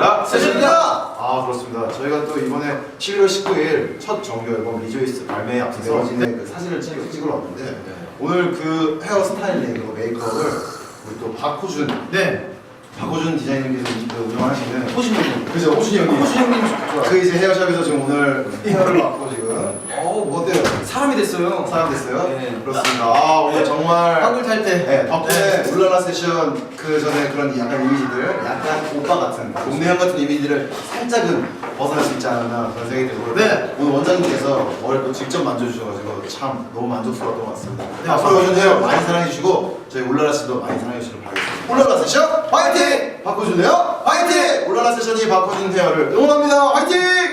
반갑습니다. 아 그렇습니다. 저희가 또 이번에 11월 19일 첫 정규 앨범 리조이스 발매에 앞서서 매거진에 그 사진을 찍, 찍으러 왔는데 네. 오늘 그 헤어 스타일링 그리고 메이크업을 우리 또 박호준 네. 박호준 디자이너님께서 이- 그 운영하시는 호준 형님. 그죠 호준이 형님 호준 형님 좋아요. 그 이제 헤어샵에서 지금 오늘 헤어를 맡고 지금 어, 뭐 어때요? 사람이 됐어요. 사람 됐어요? 네. 그렇습니다. 아 오늘 정말 한글 탈 때. 네, 덕분에 울랄라 세션 그 전에 그런 약간 이미지들, 약간 오빠 같은 동네 형 같은 이미지를 살짝은 벗어날 수 있지 않았나 그런 생각이 들고 네. 오늘 원장님께서 머리를 또 직접 만져주셔가지고 참 너무 만족스러웠던 것 같습니다. 네, 앞으로 오준대요 많이 사랑해주시고 저희 울랄라 씨도 많이 사랑해주시길 바라겠습니다. 울랄라 세션 화이팅! 박호준 헤어 화이팅! 울랄라 세션이 박호준 헤어를 응원합니다. 화이팅!